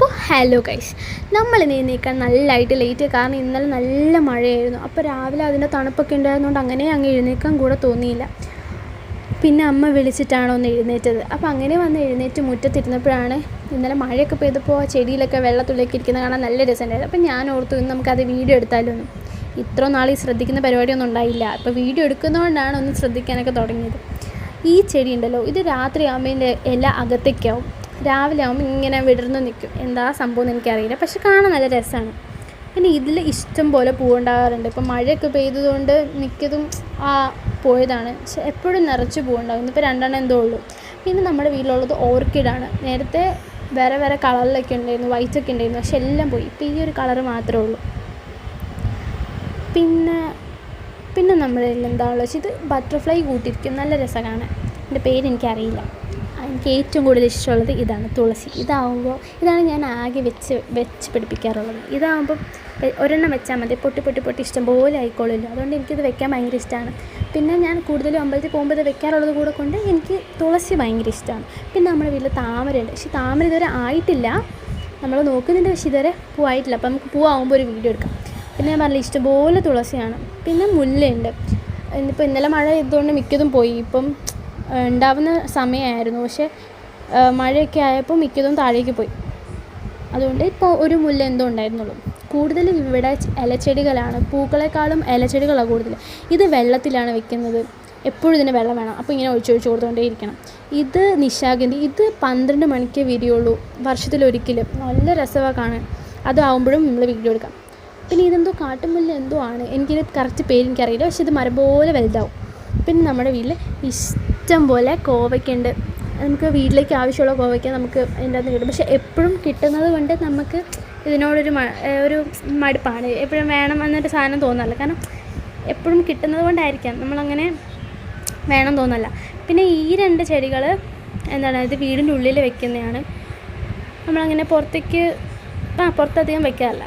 അപ്പോൾ hello guys നമ്മൾ ഇന്ന് എഴുന്നേക്കാൻ നല്ലതായിട്ട് ലേറ്റ് കാരണം ഇന്നലെ നല്ല മഴയായിരുന്നു. അപ്പോൾ രാവിലെ അതിന്റെ തണുപ്പൊക്കെ ഉണ്ടായിരുന്നുകൊണ്ട് അങ്ങനെ അങ്ങ് എഴുന്നേക്കാൻ കൂടെ തോന്നിയില്ല. പിന്നെ അമ്മ വിളിച്ചിട്ടാണ് ഒന്ന് എഴുന്നേറ്റത്. അപ്പോൾ അങ്ങനെ വന്ന് എഴുന്നേറ്റ് മുറ്റത്തിരുന്നപ്പോഴാണ് ഇന്നലെ മഴയൊക്കെ പെയ്തപ്പോൾ ആ ചെടിയിലൊക്കെ വെള്ളത്തുള്ളിലേക്ക് ഇരിക്കുന്നത് കാണാൻ നല്ല രസമുണ്ടായിരുന്നു അപ്പോൾ ഞാൻ ഓർത്തു ഇന്ന് നമുക്കത് വീഡിയോ എടുത്താലൊന്നും ഇത്ര നാൾ ഈ ശ്രദ്ധിക്കുന്ന പരിപാടിയൊന്നും ഉണ്ടായില്ല. അപ്പോൾ വീഡിയോ എടുക്കുന്നതുകൊണ്ടാണ് ഒന്ന് ശ്രദ്ധിക്കാനൊക്കെ തുടങ്ങിയത്. ഈ ചെടി ഉണ്ടല്ലോ ഇത് രാത്രി ആകുമ്പോൾ ഇതിന്റെ ഇല അകത്തേക്കാവും. രാവിലെ ആകുമ്പോൾ ഇങ്ങനെ വിടർന്ന് നിൽക്കും എന്താ സംഭവം എന്ന് എനിക്കറിയില്ല. പക്ഷെ കാണാൻ നല്ല രസമാണ് പിന്നെ ഇതിൽ ഇഷ്ടം പോലെ പൂവുണ്ടാകാറുണ്ട്. ഇപ്പം മഴയൊക്കെ പെയ്തതുകൊണ്ട് മിക്കതും ആ പോയതാണ്. പക്ഷെ എപ്പോഴും നിറച്ച് പൂവുണ്ടാകും. ഇന്നിപ്പോൾ രണ്ടെണ്ണം എന്തോ ഉള്ളൂ. പിന്നെ നമ്മുടെ വീട്ടിലുള്ളത് ഓർക്കിഡാണ്. നേരത്തെ വേറെ വേറെ കളറിലൊക്കെ ഉണ്ടായിരുന്നു. വൈറ്റൊക്കെ ഉണ്ടായിരുന്നു. പക്ഷെ എല്ലാം പോയി. ഇപ്പോൾ ഈ ഒരു കളർ മാത്രമേ ഉള്ളൂ. പിന്നെ പിന്നെ നമ്മുടെ എന്താ ഇത് ബട്ടർഫ്ലൈ കൂട്ടിയിരിക്കും. നല്ല രസമാണ്. എന്റെ പേര് എനിക്കറിയില്ല. എനിക്ക് ഏറ്റവും കൂടുതൽ ഇഷ്ടമുള്ളത് ഇതാണ്. തുളസി. ഇതാവുമ്പോൾ ഇതാണ് ഞാൻ ആകെ വെച്ച് വെച്ച് പിടിപ്പിക്കാറുള്ളത്. ഇതാവുമ്പോൾ ഒരെണ്ണം വെച്ചാൽ മതി. പൊട്ടി പൊട്ടി പൊട്ടി ഇഷ്ടം പോലെ ആയിക്കോളുമല്ലോ. അതുകൊണ്ട് എനിക്കിത് വെക്കാൻ ഭയങ്കര ഇഷ്ടമാണ് പിന്നെ ഞാൻ കൂടുതലും അമ്പലത്തിൽ പോകുമ്പോൾ ഇത് വെക്കാറുള്ളത് കൂടെ കൊണ്ട് എനിക്ക് തുളസി ഭയങ്കര ഇഷ്ടമാണ് പിന്നെ നമ്മുടെ വീട്ടിൽ താമരയുണ്ട്. പക്ഷേ താമര ഇതുവരെ ആയിട്ടില്ല. നമ്മൾ നോക്കുന്നുണ്ട് പക്ഷേ ഇതുവരെ പൂവായിട്ടില്ല. അപ്പോൾ നമുക്ക് പൂവാകുമ്പോൾ ഒരു വീഡിയോ എടുക്കാം. പിന്നെ ഞാൻ പറഞ്ഞില്ല ഇഷ്ടംപോലെ തുളസിയാണ്. പിന്നെ മുല്ലയുണ്ട്. ഇന്നിപ്പോൾ ഇന്നലെ മഴ ചെയ്തുകൊണ്ട് മിക്കതും പോയി. ഇപ്പം ഉണ്ടാവുന്ന സമയമായിരുന്നു. പക്ഷേ മഴയൊക്കെ ആയപ്പോൾ മിക്കതും താഴേക്ക് പോയി. അതുകൊണ്ട് ഇപ്പോൾ ഒരു മുല്ല എന്തോ ഉണ്ടായിരുന്നുള്ളൂ. കൂടുതലും ഇവിടെ ഇലച്ചെടികളാണ്. പൂക്കളെക്കാളും ഇലച്ചെടികളാണ് കൂടുതൽ. ഇത് വെള്ളത്തിലാണ് വെക്കുന്നത്. എപ്പോഴും ഇതിന് വെള്ളം വേണം. അപ്പോൾ ഇങ്ങനെ ഒഴിച്ചൊഴിച്ച് കൊടുത്തുകൊണ്ടേ ഇരിക്കണം ഇത് നിശാഗന്ധി ഇത് പന്ത്രണ്ട് മണിക്ക് വിരിയുള്ളൂ വർഷത്തിലൊരിക്കലും നല്ല രസമാണ് കാണാൻ. അതാവുമ്പോഴും നമ്മൾ വീഡിയോ എടുക്കാം. പിന്നെ ഇതെന്തോ കാട്ടുമുല്ല എന്തോ ആണ്. എനിക്കിത് കറക്റ്റ് പേര് എനിക്കറിയില്ല. പക്ഷേ ഇത് മരം പോലെ വലുതാവും. പിന്നെ നമ്മുടെ വീട്ടിൽ ഇഷ്ടം പോലെ കോവയ്ക്കുണ്ട്. നമുക്ക് വീട്ടിലേക്ക് ആവശ്യമുള്ള കോവയ്ക്ക നമുക്ക് അതിന്റെ അകത്ത് കിട്ടും. പക്ഷേ എപ്പോഴും കിട്ടുന്നത് കൊണ്ട് നമുക്ക് ഇതിനോടൊരു ഒരു മടുപ്പാണ്. എപ്പോഴും വേണം എന്നൊരു സാധനം തോന്നല്ല കാരണം എപ്പോഴും കിട്ടുന്നത് കൊണ്ടായിരിക്കാം. നമ്മളങ്ങനെ വേണം തോന്നല്ല പിന്നെ ഈ രണ്ട് ചെടികൾ എന്താണ് ഇത് വീടിന്റെ ഉള്ളിൽ വെക്കുന്നതാണ്. നമ്മളങ്ങനെ പുറത്തേക്ക് ആ പുറത്തധികം വെക്കാറില്ല.